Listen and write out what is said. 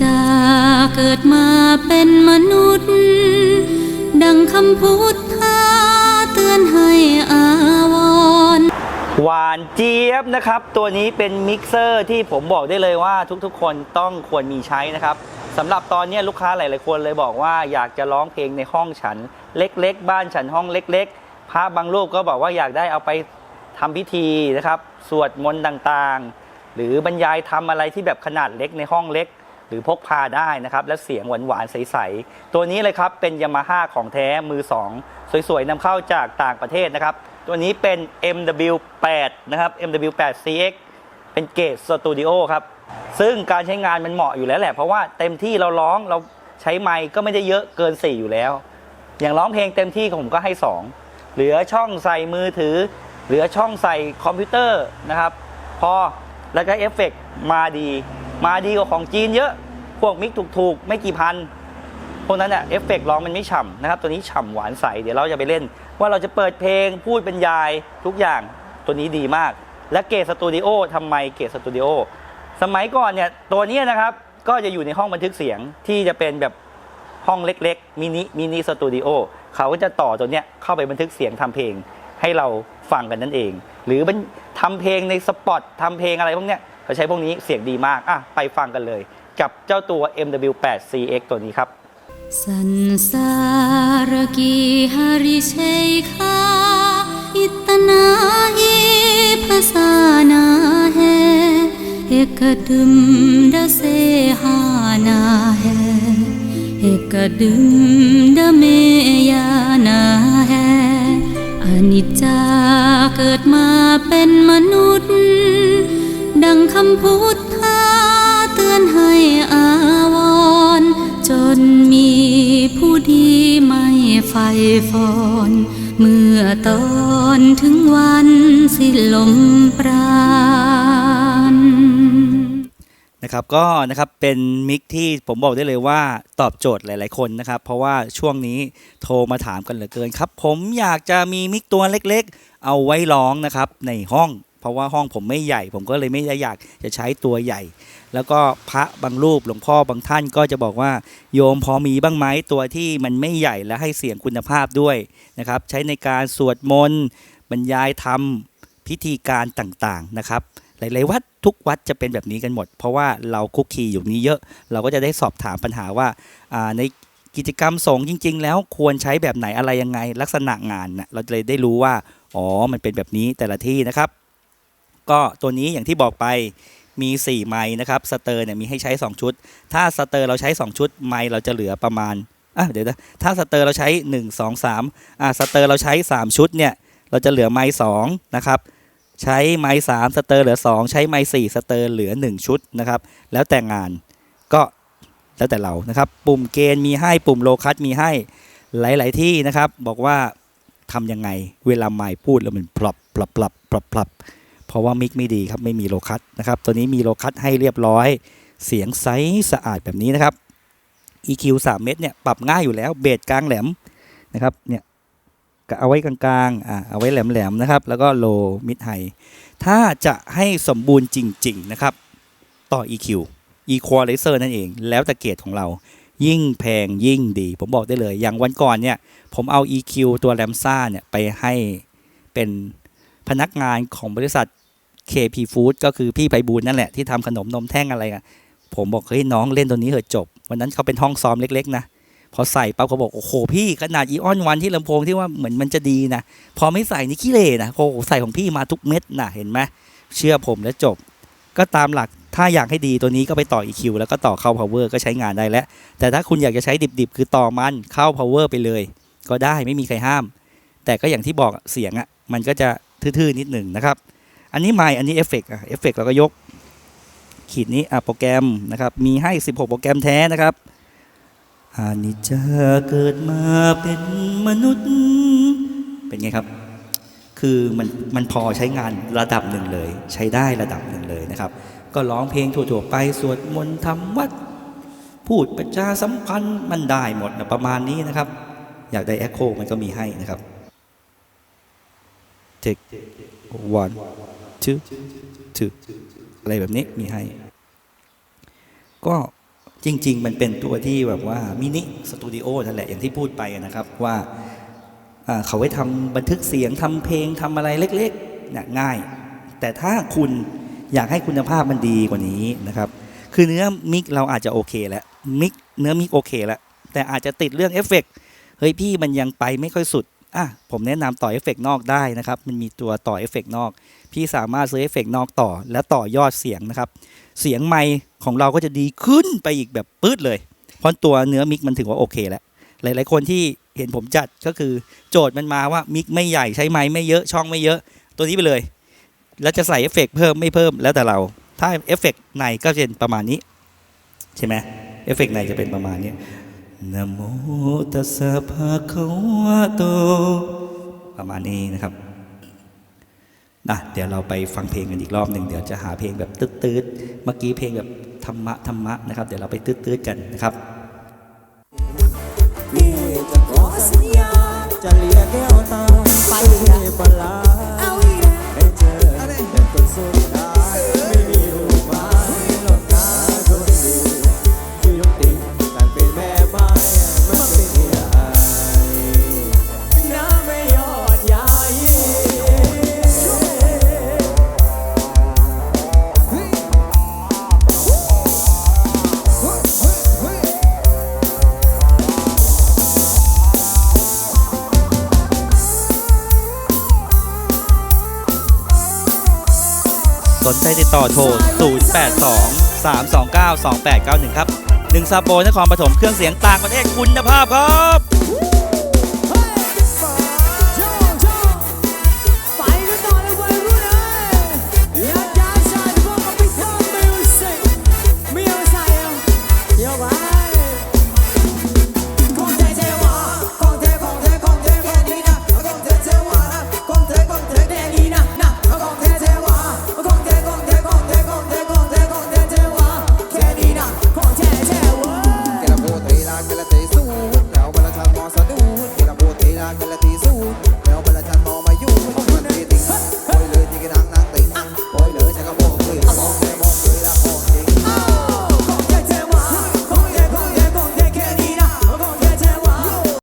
จะเกิดมาเป็นมนุษย์ ดังคำพูดท่าเตือนให้อาวรหวานเจี๊ยบนะครับ ตัวนี้เป็นมิกเซอร์ที่ผมบอกได้เลยว่าทุกๆ คนต้องควรมีใช้นะครับสำหรับตอนนี้ลูกค้าหลายๆคนเลยบอกว่าอยากจะร้องเพลงในห้องฉัน เล็กๆ บ้านฉันห้องเล็ก ๆ พระบางรูปก็บอกว่าอยากได้เอาไปทำพิธีนะครับ สวดมนต์ต่างๆ หรือบรรยายทำอะไรที่แบบขนาดเล็กในห้องเล็ก หรือพกพาได้นะครับ และเสียงหวานๆใสๆตัวนี้เลยครับเป็นยามาฮ่าของแท้มือสองสวยๆนำเข้าจากต่างประเทศนะครับ ตัวนี้เป็น MW8 นะครับ MW8 CX เป็นเกรดสตูดิโอครับ ซึ่งการใช้งานมันเหมาะอยู่แล้วแหละ เพราะว่าเต็มที่เราร้องเราใช้ไมค์ก็ไม่ได้เยอะเกิน 4 อยู่แล้ว อย่างร้องเพลงเต็มที่ผมก็ให้ 2 เหลือช่องใส่มือถือ เหลือช่องใส่คอมพิวเตอร์นะครับ พอแล้วก็เอฟเฟกต์มาดี มาดีกว่าของจีนเยอะ พวกมิกถูกๆ ไม่กี่พัน พวกนั้นเนี่ยเอฟเฟกต์ร้องมันไม่ฉ่ำนะครับ ตัวนี้ฉ่ำหวานใส เดี๋ยวเราจะไปเล่น ว่าเราจะเปิดเพลงพูดบรรยายทุกอย่าง ตัวนี้ดีมาก และเกรดสตูดิโอทำไมเกรดสตูดิโอ สมัยก่อนเนี่ยตัวนี้นะครับ ก็จะอยู่ในห้องบันทึกเสียงที่จะเป็นแบบห้องเล็กๆมินิมินิสตูดิโอเขาก็จะต่อตัวเนี้ยเข้าไปบันทึกเสียงทำเพลงให้เราฟังกันนั่นเอง หรือมันทำเพลงในสปอตทำเพลงอะไรพวกเนี้ย เขาใช้พวกนี้เสียงดีมากอ่ะไปฟังกันเลย กับเจ้าตัว MW8CX ตัวนี้ครับ संसार की हरि शेखा इतना ही फसाना है एक दुम्ड से हाना है एक दुम्ड में याना है อนิจจาเกิดมาเป็นมนุษย์ ดังคำพูดท่าเตือนให้อาวร จนมีผู้ดีไม่ไฟฟอน เมื่อตอนถึงวันสิ้นลมปราณนะครับก็นะครับเป็นมิกที่ผมบอกได้เลยว่าตอบโจทย์หลาย ๆ คนนะครับ เพราะว่าช่วงนี้โทรมาถามกันเหลือเกินครับ ผมอยากจะมีมิกตัวเล็ก ๆ เอาไว้ร้องนะครับในห้อง ราะว่าห้องผมไม่ใหญ่ ผมก็เลยไม่ได้อยากจะใช้ตัวใหญ่ แล้วก็พระบางรูปหลวงพ่อบางท่านก็จะบอกว่า โยมพอมีบ้างไหมตัวที่มันไม่ใหญ่และให้เสียงคุณภาพด้วยนะครับ ใช้ในการสวดมนต์บรรยายธรรมพิธีการต่างๆนะครับ หลายๆวัดทุกวัดจะเป็นแบบนี้กันหมด เพราะว่าเราคุกคีอยู่นี้เยอะ เราก็จะได้สอบถามปัญหาว่าในกิจกรรมสงฆ์จริง ๆ แล้วควรใช้แบบไหนอะไรยังไงลักษณะงานนะเราเลยได้รู้ว่า อ๋อ มันเป็นแบบนี้แต่ละที่นะครับ ก็ตัวนี้อย่างที่บอกไปมี 4 ไม้นะครับสเตอร์เนี่ยมีให้ใช้ 2 ชุด ถ้าสเตอร์เราใช้ 2 ชุด ไม้เราจะเหลือประมาณอะเดี๋ยวนะถ้าสเตอร์เราใช้ 1 2 3อะสเตอร์เราใช้ 3 ชุดเนี่ยเราจะเหลือไม้2นะครับใช้ไม้สามสเตอร์เหลือ 2 ใช้ไม้สี่สเตอร์เหลือ 1 ชุดนะครับแล้วแต่งานก็แล้วแต่เรานะครับปุ่มเกณฑ์มีให้ปุ่มโลคัสมีให้หลาย ๆ ที่นะครับบอกว่าทำยังไงเวลาไม้พูดแล้วมันปรับปรับปรับปรับปรับ ราะว่ามิกไม่ดีครับไม่มีโลคัสนะครับตัวนี้มีโลคัสให้เรียบร้อย เสียงใสสะอาดแบบนี้นะครับ EQ 3 เม็ดเนี่ยปรับง่ายอยู่แล้วเบสกลางแหลมนะครับเนี่ยเอาไว้กลางๆอ่าเอาไว้แหลมๆนะครับ แล้วก็โลมิดไฮถ้าจะให้สมบูรณ์จริง ๆ นะครับ ต่อ EQ Equalizer นั่นเอง แล้วแต่เกรดของเรา ยิ่งแพงยิ่งดี ผมบอกได้เลย อย่างวันก่อนเนี่ย ผมเอา EQ ตัวแรมซ่าเนี่ย ไปให้เป็นพนักงานของบริษัท KP Food ก็คือพี่ไพบูลนั่นแหละที่ทำขนมนมแท่งอะไรอะผมบอกเฮ้ยน้องเล่นตัวนี้เหอะจบ วันนั้นเขาเป็นห้องซ้อมเล็ก ๆ นะพอใส่ปั๊บเขาบอกโอ้โหพี่ขนาดอีออนวันที่ลำโพงที่ว่าเหมือนมันจะดีนะพอไม่ใส่นี่ขี้เหร่นะโอ้โหใส่ของพี่มาทุกเม็ดนะเห็นไหมเชื่อผมแล้วจบ ก็ตามหลักถ้าอยากให้ดีตัวนี้ก็ไปต่อ EQ แล้วก็ต่อเข้า power ก็ใช้งานได้แล้ว แต่ถ้าคุณอยากจะใช้ดิบๆ คือต่อมันเข้า power ไปเลย ก็ได้ไม่มีใครห้าม แต่ก็อย่างที่บอกเสียงอะ่ะมันก็จะทื่อๆนิดหนึ่งนะครับ อันนี้ไม่อันนี้เอฟเฟกต์อะเอฟเฟกต์เราก็ยก ขีดนี้อะโปรแกรมนะครับ มีให้ 16 โปรแกรมแท้นะครับอานิจจาเกิดมาเป็นมนุษย์ เป็นไงครับ คือมันมันพอใช้งานระดับหนึ่งเลย ใช้ได้ระดับหนึ่งเลยนะครับ ก็ร้องเพลงทั่วๆไปสวดมนต์ทำวัด พูดประชาสัมพันธ์มันได้หมดนะประมาณนี้นะครับ อยากได้แอคโคมันก็มีให้นะครับ take one two ออะไรแบบนี้มีให้ ก็จริง ๆ มันเป็นตัวที่แบบว่ามินิสตูดิโอนั่นแหละอย่างที่พูดไปนะครับว่าอ่าเขาไว้ทำบันทึกเสียงทำเพลงทำอะไรเล็กๆเนี่ยง่าย แต่ถ้าคุณอยากให้คุณภาพมันดีกว่านี้นะครับ คือเนื้อมิกเราอาจจะโอเคแล้วมิกเนื้อมิกโอเคแล้วแต่อาจจะติดเรื่องเอฟเฟกต์เฮ้ยพี่มันยังไปไม่ค่อยสุด อะผมแนะนำต่อเอฟเฟกต์นอกได้นะครับ มันมีตัวต่อเอฟเฟกต์นอก พี่สามารถซื้อเอฟเฟกต์นอกต่อ แล้วต่อยอดเสียงนะครับ เสียงไมค์ของเราก็จะดีขึ้นไปอีกแบบปื๊ดเลย เพราะตัวเนื้อมิกมันถือว่าโอเคแล้ว หลาย ๆ คนที่เห็นผมจัดก็คือโจทย์มันมาว่ามิกไม่ใหญ่ใช้ไมค์ไม่เยอะช่องไม่เยอะ ตัวนี้ไปเลย แล้วจะใส่เอฟเฟกต์เพิ่มไม่เพิ่มแล้วแต่เรา ถ้าเอฟเฟกต์ในก็จะเป็นประมาณนี้ ใช่ไหมเอฟเฟกต์ในจะเป็นประมาณนี้ นะโมตัสสะภะคะวะโต ประมาณนี้นะครับนะเดี๋ยวเราไปฟังเพลงกันอีกรอบหนึ่งเดี๋ยวจะหาเพลงแบบตืดๆเมื่อกี้เพลงแบบธรรมะธรรมะนะครับ เดี๋ยวเราไปตืดๆกันนะครับนี่จะขอสัญญาจะเลีย สนใจติดต่อโทร 082 329 2891 ครับ1ซาโปนครปฐมเครื่องเสียงต่างประเทศคุณภาพครับ